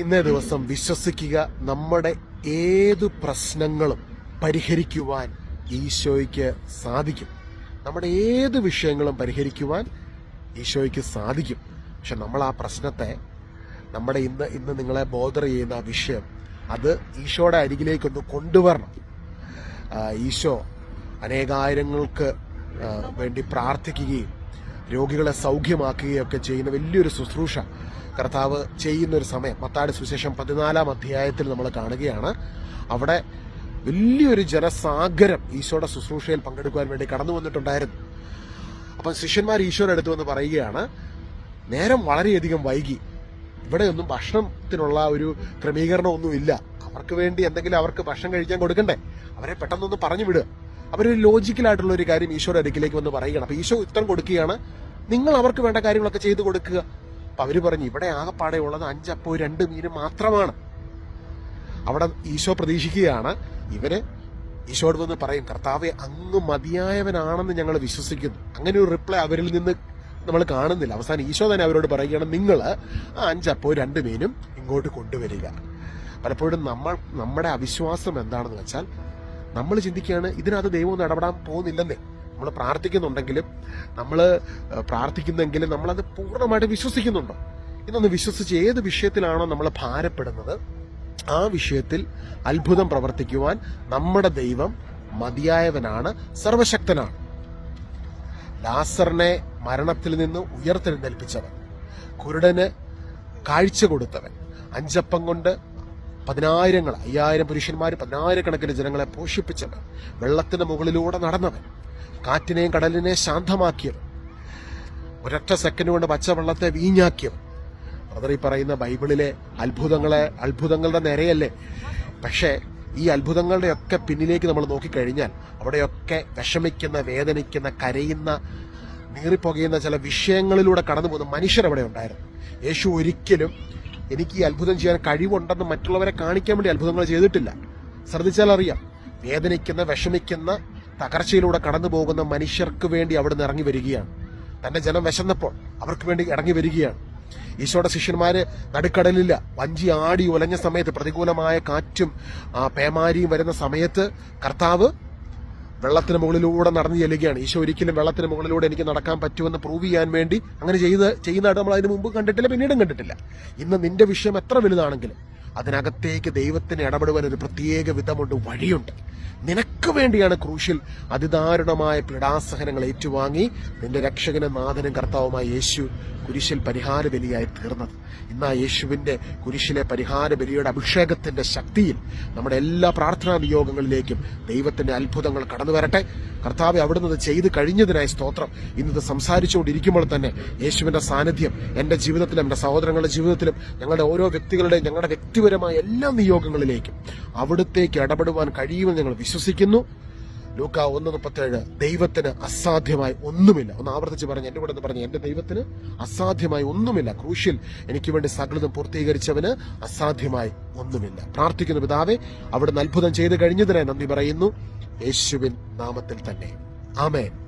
ഇന്നേ ദിവസം വിശ്വസിക്കുക നമ്മുടെ ഏതു പ്രശ്നങ്ങളും പരിഹരിക്കുവാൻ ഈശോയ്ക്ക് സാധിക്കും. നമ്മുടെ ഏത് വിഷയങ്ങളും പരിഹരിക്കുവാൻ ഈശോയ്ക്ക് സാധിക്കും. പക്ഷെ നമ്മൾ ആ പ്രശ്നത്തെ നമ്മുടെ ഇന്ന് ഇന്ന് നിങ്ങളെ ബോധർ ചെയ്യുന്ന ആ വിഷയം അത് ഈശോയുടെ അരികിലേക്കൊന്ന് കൊണ്ടുവരണം. ഈശോ അനേകായിരങ്ങൾക്ക് വേണ്ടി പ്രാർത്ഥിക്കുകയും രോഗികളെ സൗഖ്യമാക്കുകയൊക്കെ ചെയ്യുന്ന വലിയൊരു ശുശ്രൂഷ കർത്താവ് ചെയ്യുന്നൊരു സമയം. മത്താട് സുശേഷം പതിനാലാം അധ്യായത്തിൽ നമ്മൾ കാണുകയാണ്. അവിടെ വലിയൊരു ജനസാഗരം ഈശോയുടെ ശുശ്രൂഷയിൽ പങ്കെടുക്കുവാൻ വേണ്ടി കടന്നു വന്നിട്ടുണ്ടായിരുന്നു. അപ്പം ശിഷ്യന്മാർ ഈശോയുടെ അടുത്ത് വന്ന് പറയുകയാണ് നേരം വളരെയധികം വൈകി. ഇവിടെയൊന്നും ഭക്ഷണത്തിനുള്ള ഒരു ക്രമീകരണമൊന്നും ഇല്ല അവർക്ക് വേണ്ടി എന്തെങ്കിലും അവർക്ക് ഭക്ഷണം കഴിക്കാൻ കൊടുക്കണ്ടേ? അവരെ പെട്ടെന്നൊന്ന് പറഞ്ഞു വിടുക. അവരൊരു ലോജിക്കലായിട്ടുള്ള ഒരു കാര്യം ഈശോയുടെ അടുക്കിലേക്ക് വന്ന് പറയുകയാണ്. അപ്പൊ ഈശോ ഉത്തരം കൊടുക്കുകയാണ് നിങ്ങൾ അവർക്ക് വേണ്ട കാര്യങ്ങളൊക്കെ ചെയ്തു കൊടുക്കുക. അപ്പൊ അവർ പറഞ്ഞു ഇവിടെ ആകെപ്പാടെ ഉള്ളത് അഞ്ചപ്പോ രണ്ട് മീനും മാത്രമാണ്. അവിടെ ഈശോ പ്രതീക്ഷിക്കുകയാണ് ഇവർ ഈശോട് വന്ന് പറയും കർത്താവെ അങ്ങ് മതിയായവനാണെന്ന് ഞങ്ങൾ വിശ്വസിക്കുന്നു. അങ്ങനെ ഒരു റിപ്ലൈ അവരിൽ നിന്ന് നമ്മൾ കാണുന്നില്ല. അവസാനം ഈശോ തന്നെ അവരോട് പറയുകയാണ് നിങ്ങൾ ആ അഞ്ചപ്പോ രണ്ട് മീനും ഇങ്ങോട്ട് കൊണ്ടുവരിക. പലപ്പോഴും നമ്മൾ നമ്മുടെ അവിശ്വാസം എന്താണെന്ന് വെച്ചാൽ നമ്മൾ ചിന്തിക്കുകയാണ് ഇതിനകത്ത് ദൈവം ഒന്നും ഇടപെടാൻ പോകുന്നില്ലെന്നേ. നമ്മൾ പ്രാർത്ഥിക്കുന്നുണ്ടെങ്കിലും നമ്മൾ പ്രാർത്ഥിക്കുന്നെങ്കിലും നമ്മളത് പൂർണമായിട്ട് വിശ്വസിക്കുന്നുണ്ടോ? ഇന്നൊന്ന് വിശ്വസിച്ച് ഏത് വിഷയത്തിലാണോ നമ്മൾ ഭാരപ്പെടുന്നത് ആ വിഷയത്തിൽ അത്ഭുതം പ്രവർത്തിക്കുവാൻ നമ്മുടെ ദൈവം മതിയായവനാണ് സർവശക്തനാണ്. ലാസറിനെ മരണത്തിൽ നിന്ന് ഉയർത്തെഴുന്നേൽപ്പിച്ചവൻ കുരുടന് കാഴ്ച കൊടുത്തവൻ അഞ്ചപ്പം കൊണ്ട് പതിനായിരങ്ങൾ അയ്യായിരം പുരുഷന്മാർ പതിനായിരക്കണക്കിന് ജനങ്ങളെ പോഷിപ്പിച്ചവൻ വെള്ളത്തിന് മുകളിലൂടെ നടന്നവൻ കാറ്റിനെയും കടലിനെ ശാന്തമാക്കിയവൻ ഒരൊറ്റ സെക്കൻഡ് കൊണ്ട് പച്ചവെള്ളത്തെ വീഞ്ഞാക്കിയവൻ. ബ്രദർ ഈ പറയുന്ന ബൈബിളിലെ അത്ഭുതങ്ങളെ അത്ഭുതങ്ങളുടെ നിരയല്ലേ? പക്ഷേ ഈ അത്ഭുതങ്ങളുടെയൊക്കെ പിന്നിലേക്ക് നമ്മൾ നോക്കിക്കഴിഞ്ഞാൽ അവിടെയൊക്കെ വിഷമിക്കുന്ന വേദനിക്കുന്ന കരയുന്ന നീറിപ്പുകയുന്ന ചില വിഷയങ്ങളിലൂടെ കടന്നു പോകുന്ന മനുഷ്യർ അവിടെ ഉണ്ടായിരുന്നു. യേശു ഒരിക്കലും എനിക്ക് ഈ അത്ഭുതം ചെയ്യാൻ കഴിവുണ്ടെന്ന് മറ്റുള്ളവരെ കാണിക്കാൻ വേണ്ടി അത്ഭുതങ്ങൾ ചെയ്തിട്ടില്ല. ശ്രദ്ധിച്ചാൽ അറിയാം വേദനിക്കുന്ന വിഷമിക്കുന്ന തകർച്ചയിലൂടെ കടന്നു പോകുന്ന മനുഷ്യർക്ക് വേണ്ടി അവിടുന്ന് ഇറങ്ങി വരികയാണ്. തന്റെ ജനം വിശന്നപ്പോൾ അവർക്ക് വേണ്ടി ഇറങ്ങി വരികയാണ്. ഈശോയുടെ ശിഷ്യന്മാര് നടുക്കടലില്ല. വഞ്ചി ആടി ഉലഞ്ഞ സമയത്ത് പ്രതികൂലമായ കാറ്റും പേമാരിയും വരുന്ന സമയത്ത് കർത്താവ് വെള്ളത്തിന് മുകളിലൂടെ നടന്നു ചെല്ലുകയാണ്. ഈശോ ഒരിക്കലും വെള്ളത്തിന് മുകളിലൂടെ എനിക്ക് നടക്കാൻ പറ്റുമെന്ന് പ്രൂവ് ചെയ്യാൻ വേണ്ടി അങ്ങനെ ചെയ്ത് ചെയ്യുന്നതായിട്ട് നമ്മൾ അതിന് മുമ്പ് കണ്ടിട്ടില്ല പിന്നീടും കണ്ടിട്ടില്ല. ഇന്ന് നിന്റെ വിഷയം എത്ര വലുതാണെങ്കിലും അതിനകത്തേക്ക് ദൈവത്തിന് ഇടപെടുവാൻ ഒരു പ്രത്യേക വിധമുണ്ട് വഴിയുണ്ട്. നിനക്ക് വേണ്ടിയാണ് ക്രൂശിൽ അതിദാരുണമായ പീഡാസഹനങ്ങൾ ഏറ്റുവാങ്ങി നിന്റെ രക്ഷകനും നാഥനും കർത്താവുമായ യേശു കുരിശിൽ പരിഹാര ബലിയായി തീർന്നത്. ഇന്ന് യേശുവിന്റെ കുരിശിലെ പരിഹാര ബലിയുടെ അഭിഷേകത്തിന്റെ ശക്തിയിൽ നമ്മുടെ എല്ലാ പ്രാർത്ഥനാ നിയോഗങ്ങളിലേക്കും ദൈവത്തിന്റെ അത്ഭുതങ്ങൾ കടന്നു വരട്ടെ. കർത്താവ് അവിടുന്ന് ചെയ്ത് കഴിഞ്ഞതിനായി സ്തോത്രം. ഇന്നത് സംസാരിച്ചുകൊണ്ടിരിക്കുമ്പോൾ തന്നെ യേശുവിന്റെ സാന്നിധ്യം എന്റെ ജീവിതത്തിലും എന്റെ സഹോദരങ്ങളുടെ ജീവിതത്തിലും ഞങ്ങളുടെ ഓരോ വ്യക്തികളുടെയും ഞങ്ങളുടെ വ്യക്തിപരമായ എല്ലാ നിയോഗങ്ങളിലേക്കും അവിടത്തേക്ക് ഇടപെടുവാൻ കഴിയുമെന്ന് ഞങ്ങൾ വിശ്വസിക്കുന്നു. ലൂക്ക ഒന്ന് മുപ്പത്തേഴ് ദൈവത്തിന് അസാധ്യമായി ഒന്നുമില്ല. ഒന്ന് ആവർത്തിച്ച് പറഞ്ഞു എന്റെ കൂടെ പറഞ്ഞു എന്റെ ദൈവത്തിന് അസാധ്യമായി ഒന്നുമില്ല. ക്രൂഷ്യൽ എനിക്ക് വേണ്ടി സകലതും പൂർത്തീകരിച്ചവന് അസാധ്യമായി ഒന്നുമില്ല. പ്രാർത്ഥിക്കുന്ന പിതാവെ അവിടുന്ന് അത്ഭുതം ചെയ്തു കഴിഞ്ഞതിനായി നന്ദി പറയുന്നു. യേശുവിൻ നാമത്തിൽ തന്നെ. ആമേൻ.